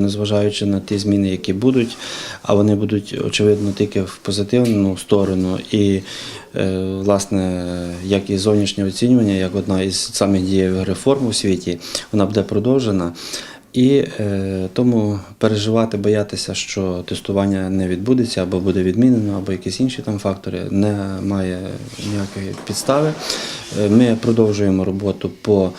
Незважаючи на ті зміни, які будуть, а вони будуть очевидно тільки в позитивну сторону. І е, власне, як і зовнішнє оцінювання, як одна із самих дієвих реформ у світі, вона буде продовжена. І е, тому переживати, боятися, що тестування не відбудеться або буде відмінено, або якісь інші там фактори, немає ніякої підстави. Е, Ми продовжуємо роботу по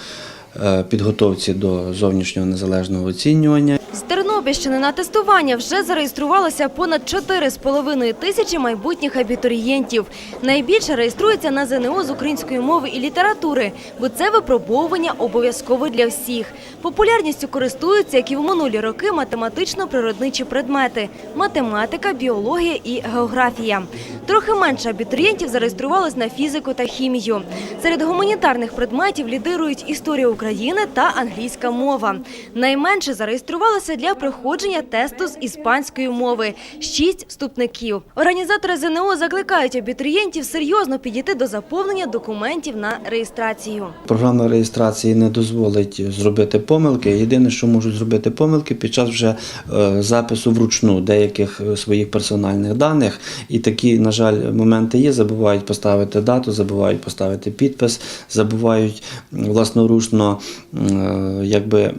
підготовці до зовнішнього незалежного оцінювання. З Тернопільщини на тестування вже зареєструвалося понад 4,5 тисячі майбутніх абітурієнтів. Найбільше реєструється на ЗНО з української мови і літератури, бо це випробовування обов'язкове для всіх. Популярністю користуються, як і в минулі роки, математично-природничі предмети – математика, біологія і географія. Трохи менше абітурієнтів зареєструвалось на фізику та хімію. Серед гуманітарних предметів лідирують історія України та англійська мова. Найменше зареєструвалося для проходження тесту з іспанської мови – шість вступників. Організатори ЗНО закликають абітурієнтів серйозно підійти до заповнення документів на реєстрацію. Програма реєстрації не дозволить зробити помилки. Єдине, що можуть зробити помилки під час вже е, запису вручну деяких е, своїх персональних даних. І такі, на жаль, моменти є. Забувають поставити дату, забувають поставити підпис, забувають власноручно е, якби.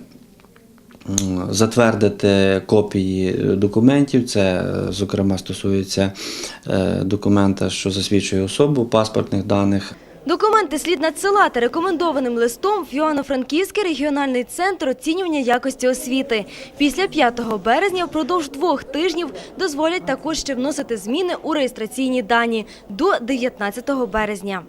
Затвердити копії документів, це е, зокрема стосується е, документа, що засвідчує особу, паспортних даних. Документи слід надсилати рекомендованим листом в Йоанно-Франківський регіональний центр оцінювання якості освіти. Після 5 березня впродовж двох тижнів дозволять також ще вносити зміни у реєстраційні дані до 19 березня.